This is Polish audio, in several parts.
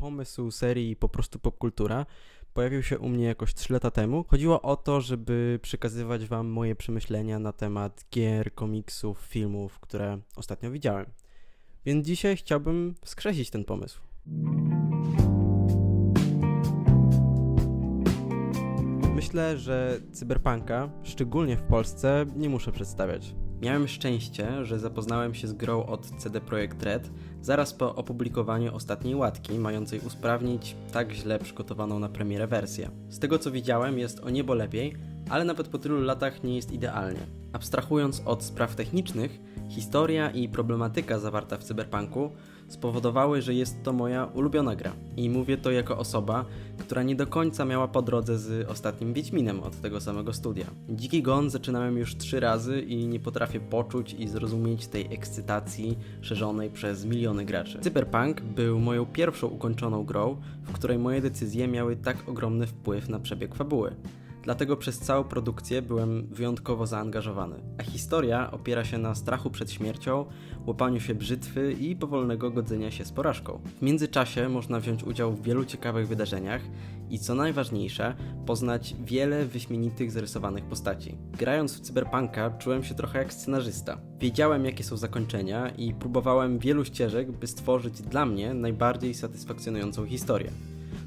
pomysł serii po prostu popkultura pojawił się u mnie jakoś 3 lata temu. Chodziło o to, żeby przekazywać Wam moje przemyślenia na temat gier, komiksów, filmów, które ostatnio widziałem. Więc dzisiaj chciałbym wskrzesić ten pomysł. Myślę, że cyberpunka, szczególnie w Polsce, nie muszę przedstawiać. Miałem szczęście, że zapoznałem się z grą od CD Projekt Red zaraz po opublikowaniu ostatniej łatki, mającej usprawnić tak źle przygotowaną na premierę wersję. Z tego co widziałem, jest o niebo lepiej, ale nawet po tylu latach nie jest idealnie. Abstrahując od spraw technicznych, historia i problematyka zawarta w cyberpunku spowodowały, że jest to moja ulubiona gra. I mówię to jako osoba, która nie do końca miała po drodze z ostatnim Wiedźminem od tego samego studia. Dziki Gon zaczynałem już trzy razy i nie potrafię poczuć i zrozumieć tej ekscytacji szerzonej przez miliony graczy. Cyberpunk był moją pierwszą ukończoną grą, w której moje decyzje miały tak ogromny wpływ na przebieg fabuły dlatego przez całą produkcję byłem wyjątkowo zaangażowany. A historia opiera się na strachu przed śmiercią, łapaniu się brzytwy i powolnego godzenia się z porażką. W międzyczasie można wziąć udział w wielu ciekawych wydarzeniach i co najważniejsze, poznać wiele wyśmienitych zarysowanych postaci. Grając w Cyberpunka czułem się trochę jak scenarzysta. Wiedziałem jakie są zakończenia i próbowałem wielu ścieżek, by stworzyć dla mnie najbardziej satysfakcjonującą historię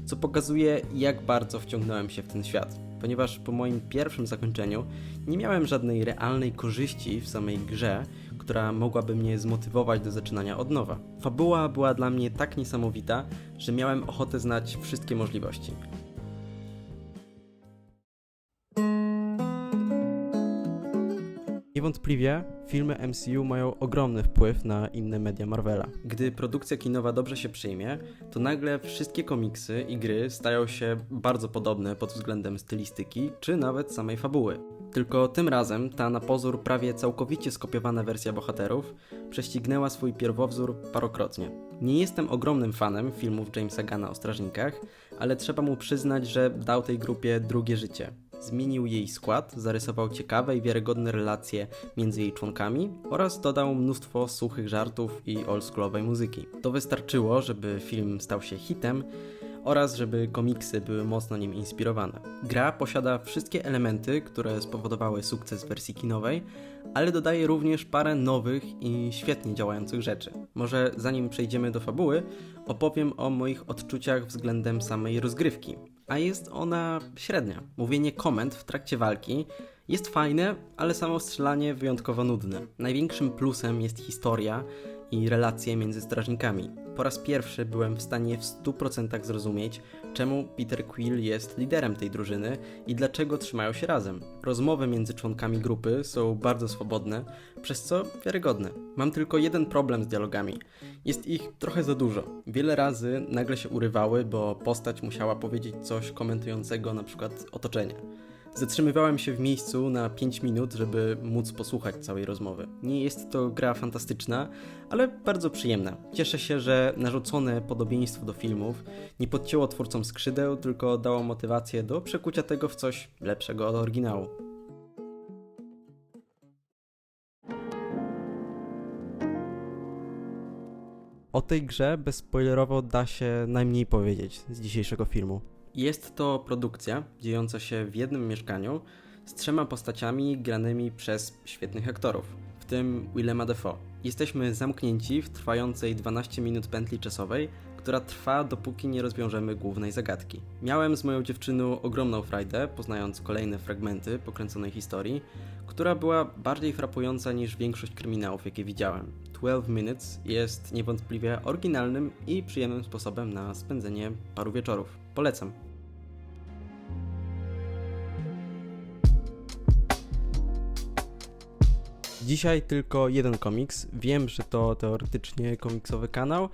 co pokazuje, jak bardzo wciągnąłem się w ten świat ponieważ po moim pierwszym zakończeniu nie miałem żadnej realnej korzyści w samej grze, która mogłaby mnie zmotywować do zaczynania od nowa. Fabuła była dla mnie tak niesamowita, że miałem ochotę znać wszystkie możliwości. Niewątpliwie filmy MCU mają ogromny wpływ na inne media Marvela. Gdy produkcja kinowa dobrze się przyjmie, to nagle wszystkie komiksy i gry stają się bardzo podobne pod względem stylistyki czy nawet samej fabuły. Tylko tym razem ta na pozór prawie całkowicie skopiowana wersja bohaterów prześcignęła swój pierwowzór parokrotnie. Nie jestem ogromnym fanem filmów Jamesa Gana o strażnikach, ale trzeba mu przyznać, że dał tej grupie drugie życie zmienił jej skład, zarysował ciekawe i wiarygodne relacje między jej członkami oraz dodał mnóstwo suchych żartów i oldschoolowej muzyki. To wystarczyło, żeby film stał się hitem oraz żeby komiksy były mocno nim inspirowane. Gra posiada wszystkie elementy, które spowodowały sukces wersji kinowej, ale dodaje również parę nowych i świetnie działających rzeczy. Może zanim przejdziemy do fabuły, opowiem o moich odczuciach względem samej rozgrywki, a jest ona średnia. Mówienie komend w trakcie walki jest fajne, ale samo strzelanie wyjątkowo nudne. Największym plusem jest historia i relacje między strażnikami. Po raz pierwszy byłem w stanie w 100% zrozumieć, czemu Peter Quill jest liderem tej drużyny i dlaczego trzymają się razem. Rozmowy między członkami grupy są bardzo swobodne, przez co wiarygodne. Mam tylko jeden problem z dialogami. Jest ich trochę za dużo. Wiele razy nagle się urywały, bo postać musiała powiedzieć coś komentującego na przykład otoczenie. Zatrzymywałem się w miejscu na 5 minut, żeby móc posłuchać całej rozmowy. Nie jest to gra fantastyczna, ale bardzo przyjemna. Cieszę się, że narzucone podobieństwo do filmów nie podcięło twórcom skrzydeł, tylko dało motywację do przekucia tego w coś lepszego od oryginału. O tej grze bezspoilerowo da się najmniej powiedzieć z dzisiejszego filmu. Jest to produkcja dziejąca się w jednym mieszkaniu z trzema postaciami granymi przez świetnych aktorów, w tym Willema Dafoe. Jesteśmy zamknięci w trwającej 12 minut pętli czasowej, która trwa dopóki nie rozwiążemy głównej zagadki. Miałem z moją dziewczyną ogromną frajdę, poznając kolejne fragmenty pokręconej historii, która była bardziej frapująca niż większość kryminałów, jakie widziałem. 12 Minutes jest niewątpliwie oryginalnym i przyjemnym sposobem na spędzenie paru wieczorów. Polecam. Dzisiaj tylko jeden komiks. Wiem, że to teoretycznie komiksowy kanał,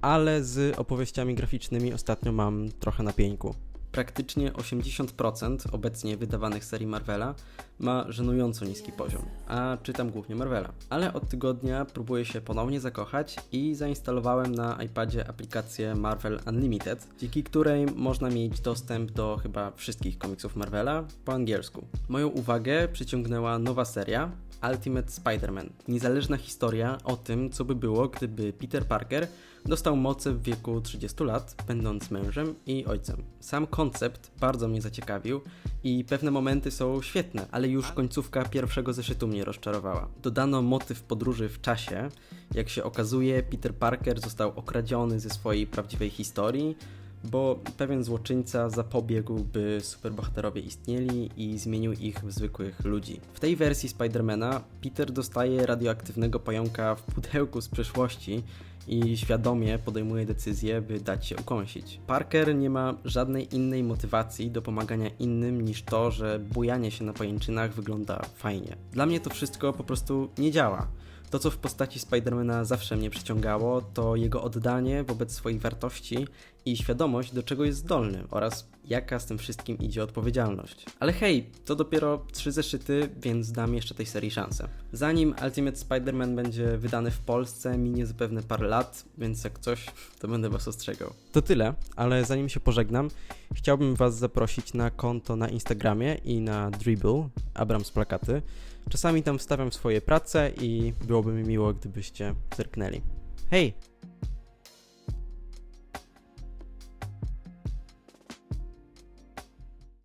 ale z opowieściami graficznymi ostatnio mam trochę na pieńku. Praktycznie 80% obecnie wydawanych serii Marvela ma żenująco niski poziom, a czytam głównie Marvela. Ale od tygodnia próbuję się ponownie zakochać i zainstalowałem na iPadzie aplikację Marvel Unlimited, dzięki której można mieć dostęp do chyba wszystkich komiksów Marvela po angielsku. Moją uwagę przyciągnęła nowa seria Ultimate Spider-Man. Niezależna historia o tym, co by było, gdyby Peter Parker dostał moce w wieku 30 lat, będąc mężem i ojcem. Sam koncept bardzo mnie zaciekawił i pewne momenty są świetne, ale już końcówka pierwszego zeszytu mnie rozczarowała. Dodano motyw podróży w czasie. Jak się okazuje, Peter Parker został okradziony ze swojej prawdziwej historii, bo pewien złoczyńca zapobiegł, by superbohaterowie istnieli i zmienił ich w zwykłych ludzi. W tej wersji Spidermana Peter dostaje radioaktywnego pająka w pudełku z przeszłości i świadomie podejmuje decyzję, by dać się ukąsić. Parker nie ma żadnej innej motywacji do pomagania innym niż to, że bujanie się na pajęczynach wygląda fajnie. Dla mnie to wszystko po prostu nie działa. To, co w postaci Spidermana zawsze mnie przyciągało, to jego oddanie wobec swoich wartości i świadomość, do czego jest zdolny oraz jaka z tym wszystkim idzie odpowiedzialność. Ale hej, to dopiero trzy zeszyty, więc dam jeszcze tej serii szansę. Zanim Ultimate Spider-Man będzie wydany w Polsce, minie zapewne parę lat, więc jak coś, to będę was ostrzegał. To tyle, ale zanim się pożegnam, chciałbym was zaprosić na konto na Instagramie i na Dribble, Abrams Plakaty. Czasami tam wstawiam swoje prace i byłoby mi miło, gdybyście zerknęli. Hej!